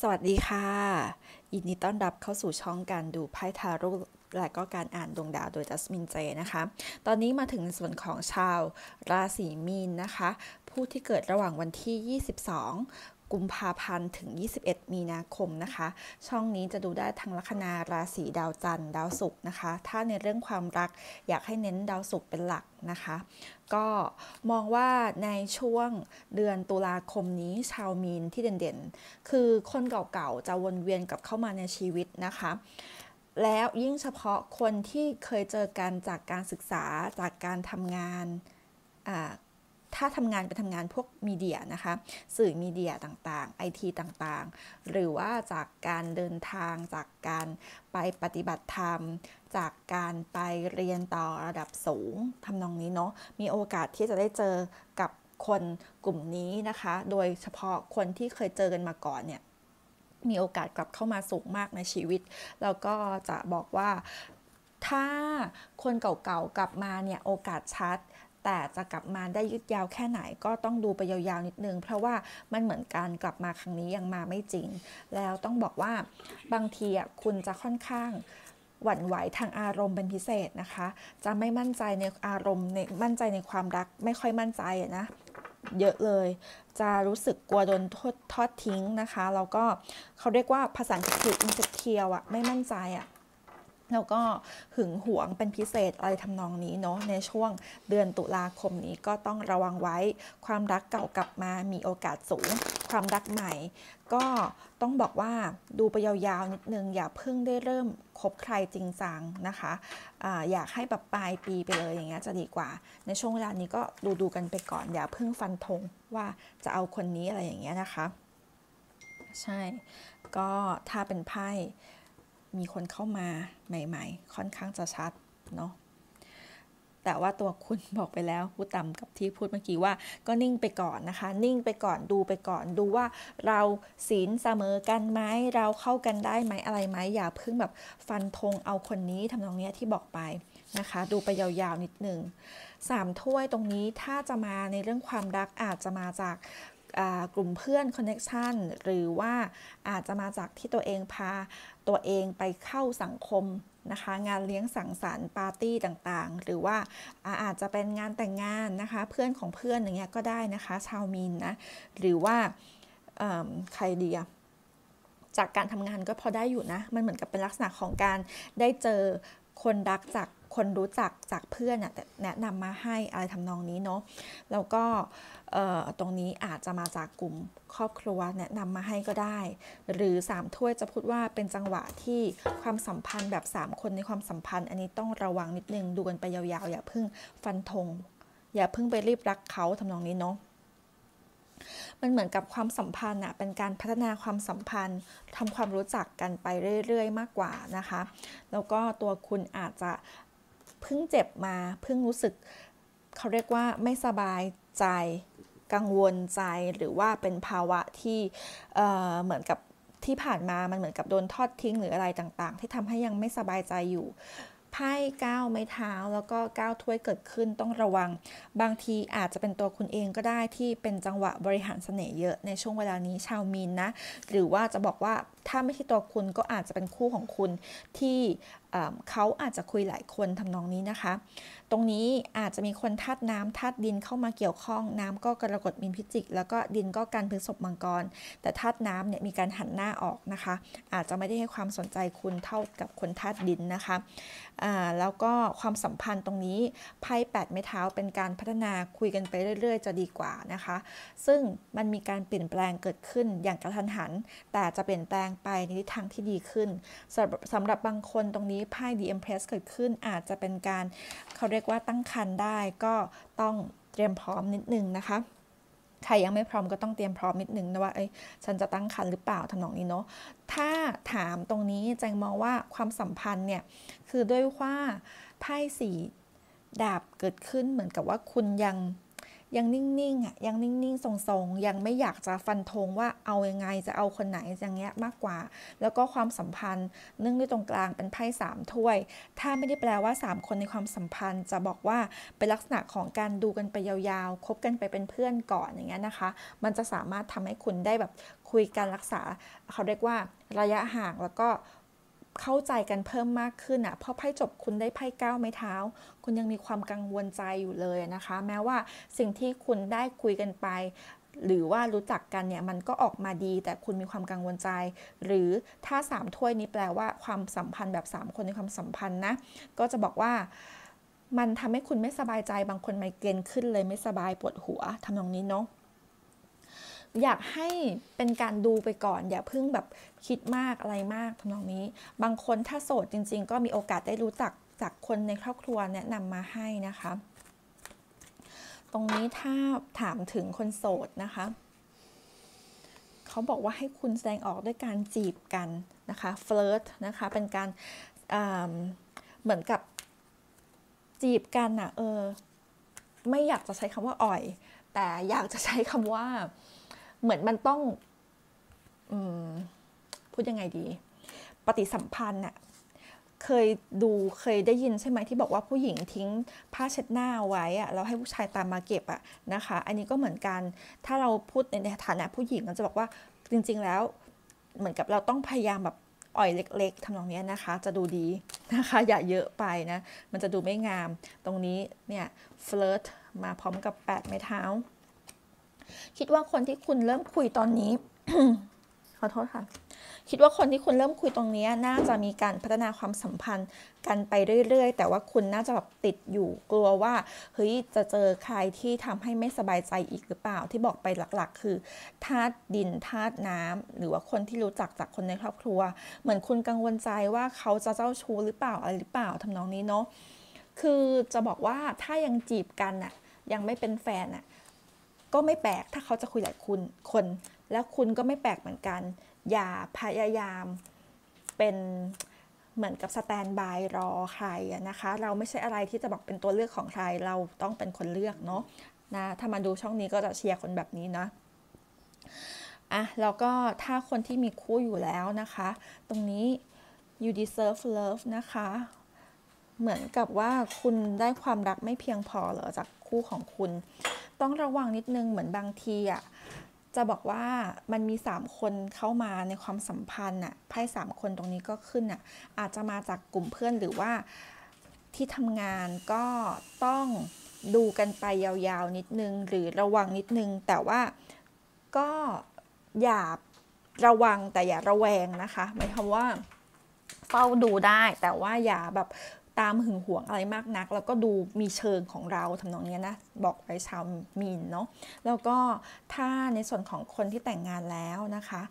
สวัสดีค่ะยินดีต้อนรับเข้าสู่ช่องการดูไพ่ทาโร่และก็การอ่านดวงดาวโดยจัสมินเจนะคะ ตอนนี้มาถึงส่วนของชาวราศีมีนนะคะ ผู้ที่เกิดระหว่างวันที่ 22 กุมภาพันธ์ถึง 21 มีนาคมนะคะ ช่องนี้จะดูได้ทั้งลัคนาราศีดาวจันทร์ดาวศุกร์นะคะ ถ้าในเรื่องความรักอยากให้เน้นดาวศุกร์เป็นหลักนะคะ ก็มองว่าในช่วงเดือนตุลาคมนี้ชาวมีนที่เด่นๆ คือคนเก่าๆ จะวนเวียนกลับเข้ามาในชีวิตนะคะแล้วยิ่งเฉพาะคนที่เคยเจอกันจากการศึกษาจากการทำงาน ถ้าทำงานไปทำงานพวกมีเดียนะคะ สื่อมีเดียต่างๆไอทีต่างๆ หรือว่าจากการเดินทางจากการไปปฏิบัติธรรม จากการไปเรียนต่อระดับสูงทำนองนี้เนาะมีโอกาสที่จะได้เจอกับคนกลุ่มนี้นะคะ โดยเฉพาะคนที่เคยเจอกันมาก่อนเนี่ยมีโอกาสกลับเข้ามาสูงมากในชีวิต แล้วก็จะบอกว่าถ้าคนเก่าๆกลับมาเนี่ยโอกาสชัด แต่จะกลับมาได้ยืดยาวแค่ไหนก็ต้องดูไปยาวๆนิดนึง เพราะว่ามันเหมือนการกลับมาครั้งนี้ยังมาไม่จริง แล้วต้องบอกว่าบางทีคุณจะค่อนข้างหวั่นไหวทางอารมณ์เป็นพิเศษนะคะ จะไม่มั่นใจในอารมณ์ในมั่นใจในความรักไม่ค่อยมั่นใจนะเยอะเลย จะรู้สึกกลัวโดนทอดทอดทิ้งนะคะ แล้วก็เขาเรียกว่าภาษาอังกฤษคือ insecure อะไม่มั่นใจอะ แล้วก็หึงหวงเป็นพิเศษอะไรทำนองนี้เนาะในช่วงเดือนตุลาคมนี้ก็ต้องระวังไว้ ความรักเก่ากลับมามีโอกาสสูง ความรักใหม่ ก็ต้องบอกว่าดูไปยาวๆนิดนึง อย่าเพิ่งได้เริ่มคบใครจริงจังนะคะอะอยากให้แบบปลายปีไปเลยอย่างเงี้ยจะดีกว่า ในช่วงเวลานี้ก็ดูดูกันไปก่อน อย่าเพิ่งฟันธงว่าจะเอาคนนี้อะไรอย่างเงี้ยนะคะ ใช่ ก็ถ้าเป็นไพ่ มีคนเข้ามาใหม่ ๆ ค่อนข้างจะชัดเนาะแต่ว่าตัวคุณบอกไปแล้วพูดต่ำกับที่พูดเมื่อกี้ว่า ก็นิ่งไปก่อนนะคะ นิ่งไปก่อนดูไปก่อนดูว่าเราศีลเสมอกันไหมเราเข้ากันได้ไหมอะไรไหมอย่าเพิ่งแบบฟันธงเอาคนนี้ทำนองเนี้ยที่บอกไปนะคะ ดูไปยาวๆนิดนึงสามถ้วยตรงนี้ถ้าจะมาในเรื่องความรักอาจจะมาจากกลุ่มเพื่อนคอนเน็ชันหรือว่าอาจจะมาจากที่ตัวเองพา ตัวเองไปเข้าสังคมนะคะ งานเลี้ยงสังสรรค์ปาร์ตี้ต่างๆ หรือว่าอาจจะเป็นงานแต่งงานนะคะ เพื่อนของเพื่อนอย่างเงี้ยก็ได้นะคะ ชาวมีนนะหรือว่าใครดีอะจากการทำงานก็พอได้อยู่นะ มันเหมือนกับเป็นลักษณะของการได้เจอคนรักจาก คนรู้จักจากเพื่อนแนะนำมาให้อะไรทำนองนี้เนาะแล้วก็ตรงนี้อาจจะมาจากกลุ่มครอบครัวแนะนำมาให้ก็ได้ หรือ 3 ถ้วยจะพูดว่าเป็นจังหวะที่ความสัมพันธ์แบบ 3 คนในความสัมพันธ์ อันนี้ต้องระวังนิดนึงดูกันไปยาวๆ อย่าเพิ่งฟันธงอย่าเพิ่งไปรีบรักเขาทำนองนี้เนาะมันเหมือนกับความสัมพันธ์อะเป็นการพัฒนาความสัมพันธ์ทำความรู้จักกันไปเรื่อย ๆ มากกว่านะคะ แล้วก็ตัวคุณอาจจะ เพิ่งเจ็บมาเพิ่งรู้สึกเขาเรียกว่าไม่สบายใจกังวลใจหรือว่าเป็นภาวะที่เหมือนกับที่ผ่านมามันเหมือนกับโดนทอดทิ้งหรืออะไรต่างๆ ที่ทำให้ยังไม่สบายใจอยู่ไพ่ก้าวไม้เท้าแล้วก็ก้าวถ้วยเกิดขึ้นต้องระวัง บางทีอาจจะเป็นตัวคุณเองก็ได้ที่เป็นจังหวะบริหารเสน่ห์เยอะในช่วงเวลานี้ชาวมีนนะ หรือว่าจะบอกว่า ถ้าไม่ใช่ตัวคุณก็อาจจะเป็นคู่ของคุณที่เขาอาจจะคุยหลายคนทำนองนี้นะคะ ตรงนี้อาจจะมีคนธาตุน้ำธาตุดินเข้ามาเกี่ยวข้อง น้ำก็กรกฎมินพิจิก แล้วก็ดินก็การพฤษภมังกร แต่ธาตุน้ำเนี่ยมีการหันหน้าออกนะคะ อาจจะไม่ได้ให้ความสนใจคุณเท่ากับคนธาตุดินนะคะแล้วก็ความสัมพันธ์ตรงนี้ไพ่แปดไม้เท้าเป็นการพัฒนาคุยกันไปเรื่อย ๆ จะดีกว่านะคะ ซึ่งมันมีการเปลี่ยนแปลงเกิดขึ้นอย่างกระทันหัน แต่จะเปลี่ยนแปลงไปในทิศทางที่ดีขึ้นสำหรับบางคนตรงนี้ไพ่ The Empress เกิดขึ้นอาจจะเป็นการเขาเรียกว่าตั้งคันได้ก็ต้องเตรียมพร้อมนิดนึงนะคะใครยังไม่พร้อมก็ต้องเตรียมพร้อมนิดนึงนะว่าเอ้ยฉันจะตั้งคันหรือเปล่าทำนองนี้เนาะถ้าถามตรงนี้แจงมองว่าความสัมพันธ์เนี่ยคือด้วยว่าไพ่สีดาบเกิดขึ้นเหมือนกับว่าคุณยัง ยังนิ่งๆอะยังนิ่งๆทรงๆ ยังไม่อยากจะฟันธงว่าเอายังไงจะเอาคนไหนอย่างเงี้ยมากกว่า แล้วก็ความสัมพันธ์เนื่องด้วยตรงกลางเป็นไพ่สามถ้วย ถ้าไม่ได้แปลว่า 3 คนในความสัมพันธ์ จะบอกว่าเป็นลักษณะของการดูกันไปยาวๆคบกันไปเป็นเพื่อนก่อนอย่างเงี้ยนะคะ มันจะสามารถทำให้คุณได้แบบคุยกันรักษาเขาเรียกว่าระยะห่างแล้วก็ เข้าใจกันเพิ่มมากขึ้นอะเพราะไพ่จบคุณได้ไพ่ก้าวไม้เท้า คุณยังมีความกังวลใจอยู่เลยนะคะ แม้ว่าสิ่งที่คุณได้คุยกันไป หรือว่ารู้จักกันเนี่ยมันก็ออกมาดี แต่คุณมีความกังวลใจ หรือถ้า 3 ถ้วยนี้แปลว่าความสัมพันธ์แบบ 3 คนในความสัมพันธ์นะก็จะบอกว่ามันทำให้คุณไม่สบายใจบางคนไมเกรนขึ้นเลยไม่สบายปวดหัวทำตรงนี้เนาะ อยากให้เป็นการดูไปก่อน อย่าเพิ่งแบบคิดมากอะไรมากทำนองนี้ บางคนถ้าโสดจริง ๆ ก็มีโอกาสได้รู้จักจากคนในครอบครัวแนะนำมาให้นะคะ ตรงนี้ถ้าถามถึงคนโสดนะคะเขาบอกว่าให้คุณแสดงออกด้วยการจีบกันนะคะเฟิร์สนะคะเป็นการเหมือนกับจีบกันอะเออไม่อยากจะใช้คำว่าอ่อย แต่อยากจะใช้คำว่า เหมือนมันต้องอพูดยังไงดี ปฏิสัมพันธ์อะเคยดูเคยได้ยินใช่ไหมที่บอกว่าผู้หญิงทิ้งผ้าเช็ดหน้าไว้อะแล้วให้ผู้ชายตามมาเก็บอะนะคะ อันนี้ก็เหมือนกันถ้าเราพูดในฐานะผู้หญิงเราจะบอกว่าจริง ๆแล้ว เหมือนกับเราต้องพยายามแบบอ่อยเล็ก ๆทำนองนี้นะคะ จะดูดีนะคะ อย่าเยอะไปนะ มันจะดูไม่งาม ตรงนี้เนี่ยเฟิร์ตมาพร้อมกับ8ไม้เท้า คิดว่าคนที่คุณเริ่มคุยตอนนี้ ขอโทษค่ะ คิดว่าคนที่คุณเริ่มคุยตรงนี้น่าจะมีการพัฒนาความสัมพันธ์กันไปเรื่อยๆ แต่ว่าคุณน่าจะแบบติดอยู่กลัวว่าเฮ้ยจะเจอใครที่ทำให้ไม่สบายใจอีกหรือเปล่า ที่บอกไปหลักๆ คือธาตุดินธาตุน้ำหรือว่าคนที่รู้จักจากคนในครอบครัว เหมือนคุณกังวลใจว่าเขาจะเจ้าชู้หรือเปล่าอะไรหรือเปล่าทำนองนี้เนาะคือจะบอกว่าถ้ายังจีบกันอะยังไม่เป็นแฟนอะ ก็ไม่แปลกถ้าเขาจะคุยหลายคุณคน แล้วคุณก็ไม่แปลกเหมือนกัน อย่าพยายามเป็นเหมือนกับสแตนบายรอใครนะคะ เราไม่ใช่อะไรที่จะบอกเป็นตัวเลือกของใคร เราต้องเป็นคนเลือกเนาะนะถ้ามาดูช่องนี้ก็จะเชียร์คนแบบนี้นะอะแล้วก็ถ้าคนที่มีคู่อยู่แล้วนะคะ ตรงนี้ you deserve love นะคะ เหมือนกับว่าคุณได้ความรักไม่เพียงพอเหรอจากคู่ของคุณ ต้องระวังนิดนึงเหมือนบางทีอะจะบอกว่ามันมี 3 คนเข้ามาในความสัมพันธ์อะไพ่สามคนตรงนี้ก็ขึ้นอะอาจจะมาจากกลุ่มเพื่อนหรือว่าที่ทำงานก็ต้องดูกันไปยาวๆนิดนึง หรือระวังนิดนึง แต่ว่าก็อย่าระวังแต่อย่าระแวงนะคะ หมายความว่าเฝ้าดูได้แต่ว่าอย่าแบบ ตามหึงหวงอะไรมากนัก แล้วก็ดูมีเชิงของเราทำนองนี้นะบอกไว้ชาวมีนเนาะแล้วก็ถ้าในส่วนของคนที่แต่งงานแล้วนะคะ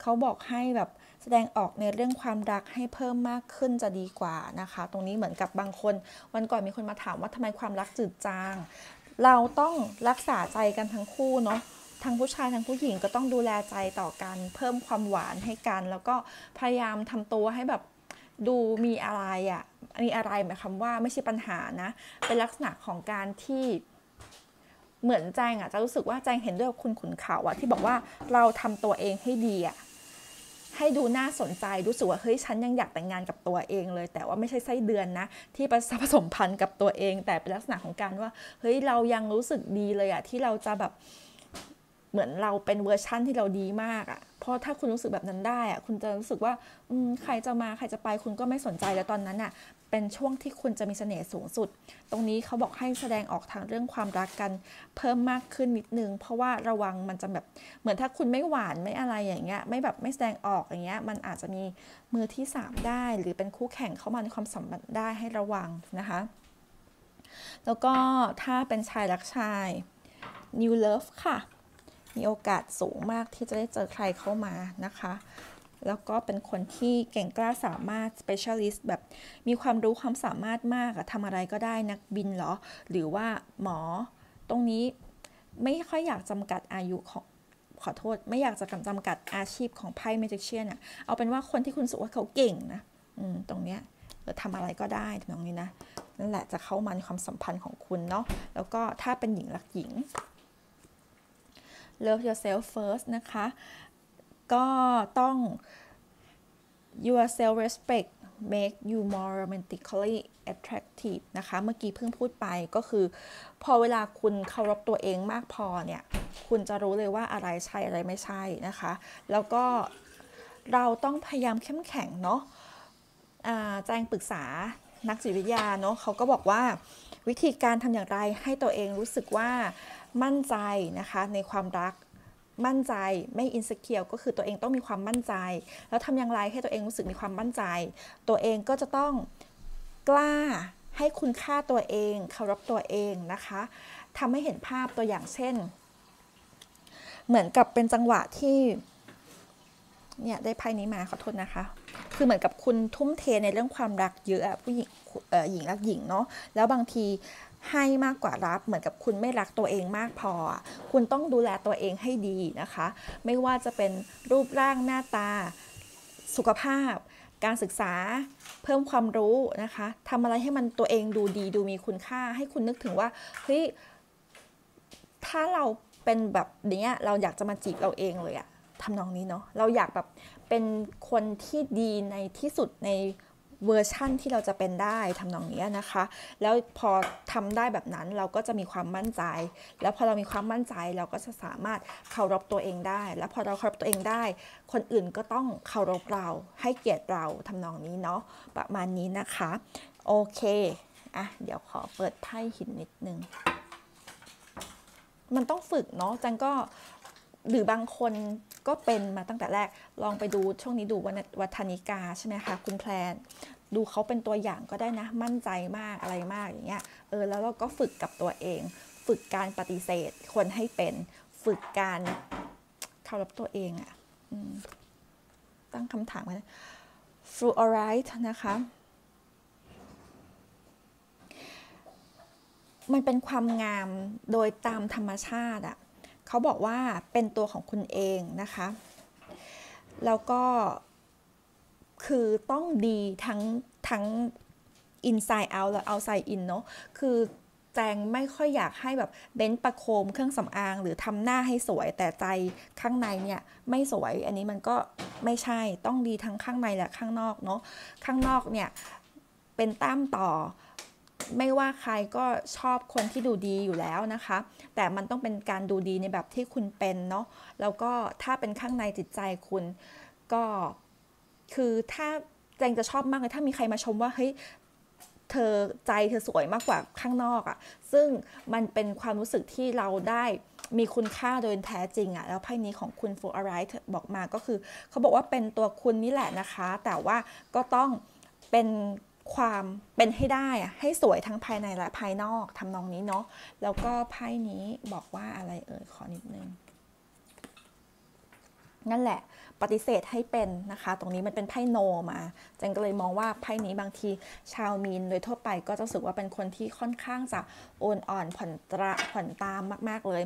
เขาบอกให้แบบแสดงออกในเรื่องความรักให้เพิ่มมากขึ้นจะดีกว่านะคะ ตรงนี้เหมือนกับบางคน วันก่อนมีคนมาถามว่าทำไมความรักจืดจาง เราต้องรักษาใจกันทั้งคู่เนาะทั้งผู้ชายทั้งผู้หญิงก็ต้องดูแลใจต่อกัน เพิ่มความหวานให้กัน แล้วก็พยายามทำตัวให้แบบ ดูมีอะไรอะ่ะมีอะไรหมายความว่าไม่ใช่ปัญหานะ เป็นลักษณะของการที่เหมือนแจงอะจะรู้สึกว่าแจงเห็นด้วยกับคุณขุนเขาอะที่บอกว่าเราทำตัวเองให้ดีอะให้ดูน่าสนใจรู้สึกว่าเฮ้ยฉันยังอยากแต่งงานกับตัวเองเลย แต่ว่าไม่ใช่ไส้เดือนนะ ที่ผสมพันธุ์กับตัวเอง แต่เป็นลักษณะของการว่าเฮ้ยเรายังรู้สึกดีเลยอะที่เราจะแบบ เหมือนเราเป็นเวอร์ชั่นที่เราดีมากอะ่ะ เพราะถ้าคุณรู้สึกแบบนั้นได้อะ่ะ คุณจะรู้สึกว่าใครจะมาใครจะไปคุณก็ไม่สนใจแล้วตอนนั้นอะ่ะ เป็นช่วงที่คุณจะมีเสน่ห์สูงสุด ตรงนี้เขาบอกให้แสดงออกทางเรื่องความรักกันเพิ่มมากขึ้นนิดนึง เพราะว่าระวังมันจะแบบเหมือนถ้าคุณไม่หวานไม่อะไรอย่างเงี้ย ไม่แบบไม่แสดงออกอย่างเงี้ย มันอาจจะมีมือที่ 3 ได้ หรือเป็นคู่แข่งเข้ามาในความสัมพันธ์ได้ให้ระวังนะคะ แล้วก็ถ้าเป็นชายรักชาย new love ค่ะ มีโอกาสสูงมากที่จะได้เจอใครเข้ามานะคะ แล้วก็เป็นคนที่เก่งกล้าสามารถ specialist แบบมีความรู้ความสามารถมากอะทำอะไรก็ได้นักบินเหรอ หรือว่าหมอตรงนี้ไม่ค่อยอยากจำกัดอายุของขอโทษ ไม่อยากจะจำกัดอาชีพของไพ่เมจิเชียนอะเอาเป็นว่าคนที่คุณสุว่าเขาเก่งนะอืมตรงเนี้ยทำอะไรก็ได้ตรงนี้นะ นั่นแหละจะเข้ามาในความสัมพันธ์ของคุณเนาะแล้วก็ถ้าเป็นหญิงรักหญิง love yourself first นะคะก็ต้อง your self respect make you more romantically attractive นะคะ เมื่อกี้เพิ่งพูดไปก็คือ พอเวลาคุณเคารพตัวเองมากพอเนี่ย คุณจะรู้เลยว่าอะไรใช่อะไรไม่ใช่นะคะ แล้วก็เราต้องพยายามเข้มแข็งเนาะแจ้งปรึกษานักจิตวิทยาเนาะเขาก็บอกว่าวิธีการทำอย่างไรให้ตัวเองรู้สึกว่า มั่นใจนะคะในความรักมั่นใจไม่อินสเคียวก็คือตัวเองต้องมีความมั่นใจ แล้วทำอย่างไรให้ตัวเองรู้สึกมีความมั่นใจ ตัวเองก็จะต้องกล้าให้คุณค่าตัวเองเคารพตัวเองนะคะทำให้เห็นภาพตัวอย่างเช่น เหมือนกับเป็นจังหวะที่เนี่ยได้ไพ่นี้มาขอโทษนะคะ คือเหมือนกับคุณทุ่มเทในเรื่องความรักเยอะผู้หญิงหญิงรักหญิงเนาะแล้วบางที ให้มากกว่ารับ เหมือนกับคุณไม่รักตัวเองมากพอ คุณต้องดูแลตัวเองให้ดีนะคะ ไม่ว่าจะเป็นรูปร่างหน้าตา สุขภาพ การศึกษา เพิ่มความรู้นะคะทำอะไรให้มันตัวเองดูดี ดูมีคุณค่า ให้คุณนึกถึงว่า เฮ้ย ถ้าเราเป็นแบบนี้เราอยากจะมาจีบเราเองเลยอะทำนองนี้เนาะ เราอยากแบบเป็นคนที่ดีในที่สุดใน เวอร์ชั่นที่เราจะเป็นได้ทำนองนี้นะคะ แล้วพอทำได้แบบนั้นเราก็จะมีความมั่นใจ แล้วพอเรามีความมั่นใจเราก็จะสามารถเคารพตัวเองได้ แล้วพอเราเคารพตัวเองได้ คนอื่นก็ต้องเคารพเราให้เกียรติเราทำนองนี้เนาะประมาณนี้นะคะโอเคอะเดี๋ยวขอเปิดไพ่หินนิดนึงมันต้องฝึกเนาะจังก็ หรือบางคนก็เป็นมาตั้งแต่แรกลองไปดูช่วงนี้ดูวัฒนิกาใช่ไหมคะคุณแพลน ดูเขาเป็นตัวอย่างก็ได้นะ มั่นใจมากอะไรมากอย่างเงี้ยเออแล้วเราก็ฝึกกับตัวเอง ฝึกการปฏิเสธคนให้เป็น ฝึกการเคารพตัวเองอะ่ะตั้งคำถามกัน fluoride นะคะมันเป็นความงามโดยตามธรรมชาติอะ เขาบอกว่าเป็นตัวของคุณเองนะคะ แล้วก็คือต้องดีทั้งทั้ง inside out และ outside in เนาะคือแจงไม่ค่อยอยากให้แบบเบ้นประโคมเครื่องสำอาง หรือทำหน้าให้สวยแต่ใจข้างในเนี่ยไม่สวยอันนี้มันก็ไม่ใช่ต้องดีทั้งข้างในและข้างนอกเนาะข้างนอกเนี่ยเป็นต้ามต่อ ไม่ว่าใครก็ชอบคนที่ดูดีอยู่แล้วนะคะ แต่มันต้องเป็นการดูดีในแบบที่คุณเป็นเนาะแล้วก็ถ้าเป็นข้างในจิตใจคุณก็คือถ้าแจงจะชอบมากเลยถ้ามีใครมาชมว่าเฮ้ยเธอใจเธอสวยมากกว่าข้างนอกอะ่ะ ซึ่งมันเป็นความรู้สึกที่เราได้มีคุณค่าโดยแท้จริงอะ่ะ แล้วไพ่นี้ของคุณฟูอะไรบอกมาก็คือ เขาบอกว่าเป็นตัวคุณนี่แหละนะคะ แต่ว่าก็ต้องเป็น ความเป็นให้ได้อะให้สวยทั้งภายในและภายนอกทำนองนี้เนาะแล้วก็ไพ่นี้บอกว่าอะไรเอ่ยขอนิดนึงนั่นแหละปฏิเสธให้เป็นนะคะ ตรงนี้มันเป็นไพ่โนมาจันก็เลยมองว่าไพ่นี้บางทีชาวมีนโดยทั่วไปก็จะรู้สึกว่าเป็นคนที่ค่อนข้างจะโอนอ่อนผ่อนตราผ่อนตามมาก ๆเลย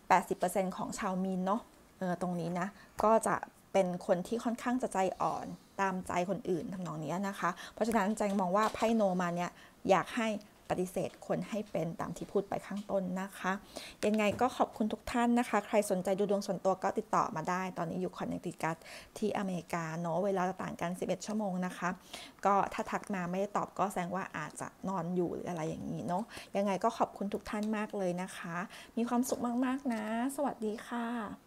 80%ของชาวมีนเนาะเออตรงนี้นะ ก็จะเป็นคนที่ค่อนข้างจะใจอ่อน ตามใจคนอื่นทำนองนี้นะคะ เพราะฉะนั้นใจงมองว่าไพ่โนมาเนี่ยอยากให้ปฏิเสธคนให้เป็นตามที่พูดไปข้างต้นนะคะ ยังไงก็ขอบคุณทุกท่านนะคะ ใครสนใจดูดวงส่วนตัวก็ติดต่อมาได้ ตอนนี้อยู่คอนเนติคัตที่อเมริกาเนาะเวลาต่างกัน 11 ชั่วโมงนะคะ ก็ถ้าทักมาไม่ได้ตอบก็แสดงว่าอาจจะนอนอยู่หรืออะไรอย่างนี้เนาะยังไงก็ขอบคุณทุกท่านมากเลยนะคะ มีความสุขมากๆนะ สวัสดีค่ะ